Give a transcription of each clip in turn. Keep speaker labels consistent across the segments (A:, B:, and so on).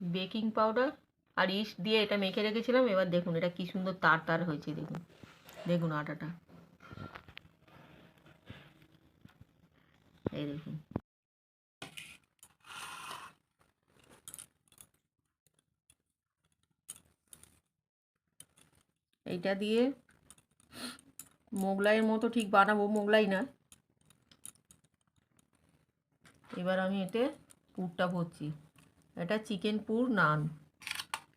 A: Baking powder আর east দিয়ে এটা মেখে রেখেছিলাম। এবার দেখুন, এটা কি সুন্দর তার তার হয়েছে, দেখুন। দেখুন আটাটা। এই দেখুন। এইটা দিয়ে মোগলাইয়ের মতো ঠিক বানাবো, মোগলাই না। এবার আমি এতে পুরটা ভরছি। এটা চিকেন পুর নান।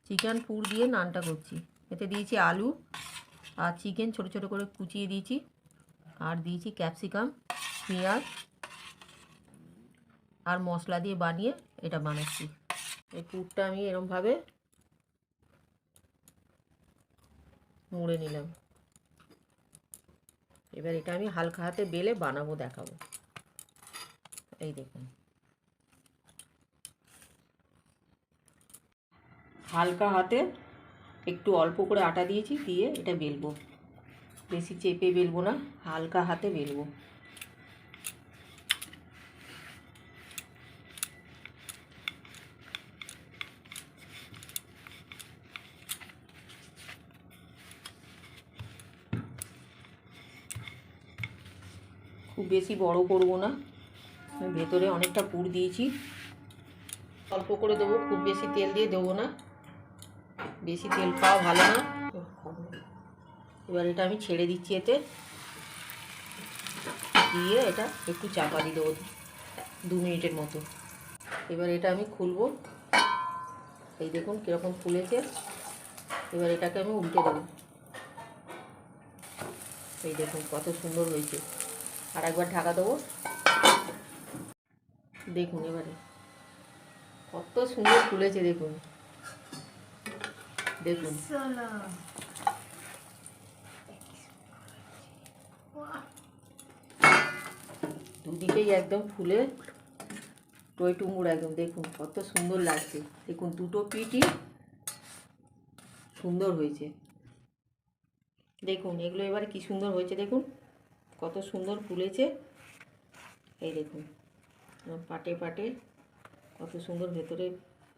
A: চিকেন পুর দিয়ে নানটা করছি। এতে দিয়েছি আলু আর চিকেন ছোট ছোট করে কুচিয়ে দিয়েছি। আর দিয়েছি ক্যাপসিকাম, পেঁয়াজ আর মশলা দিয়ে বানিয়ে এটা বানাচ্ছি। এই পুরটা আমি এরমভাবে মুড়ে নিলাম। এবার এটা আমি হালকা হাতে বেলে বানাবো, দেখাবো। এই দেখুন। হালকা হাতে একটু অল্প করে আটা দিয়েছি, দিয়ে এটা বেলবো। বেশি চেপে বেলবো না, হালকা হাতে বেলবো। খুব বেশি বড় করব না, ভেতরে অনেকটা পুর দিয়েছি। অল্প করে দেবো, খুব বেশি তেল দিয়ে দেবো না। বেশি তেল খাওয়া ভালো না। এবার এটা আমি ছেড়ে দিচ্ছি এতে। দিয়ে এটা একটু চাপা দিয়ে দেবো দু মিনিটের মতো। এবার এটা আমি খুলবো। এই দেখুন কীরকম ফুলেছে। এবার এটাকে আমি উল্টে দেবো। এই দেখুন কত সুন্দর হয়েছে। আর একবার ঢাকা দেবো। দেখুন এবারে কত সুন্দর ফুলেছে দেখুন। দেখুন। দুদিকেই একদম ফুলে টই টুমুর একদম। দেখুন, কত সুন্দর লাগছে। দেখুন, দুটো পিঠই সুন্দর হয়েছে। দেখুন, এগুলো এবারে কি সুন্দর হয়েছে, দেখুন। কত সুন্দর ফুলেছে। এই দেখুন পাটে পাটে কত সুন্দর ভেতরে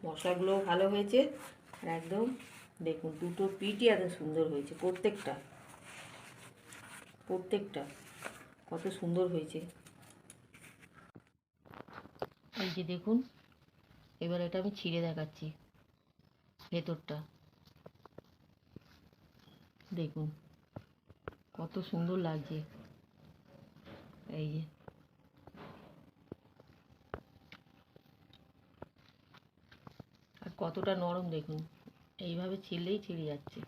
A: মশলাগুলোও ভালো হয়েছে। আর একদম দেখুন, দুটো পিঠই একদম সুন্দর হয়েছে, প্রত্যেকটা। প্রত্যেকটা। কত সুন্দর হয়েছে। এই যে দেখুন, এবার এটা আমি ছিঁড়ে দেখাচ্ছি, ভেতরটা। দেখুন, কত সুন্দর লাগছে। এই যে। আর কতটা নরম দেখুন। এইভাবে ছিঁড়লেই ছিঁড়ে যাচ্ছে।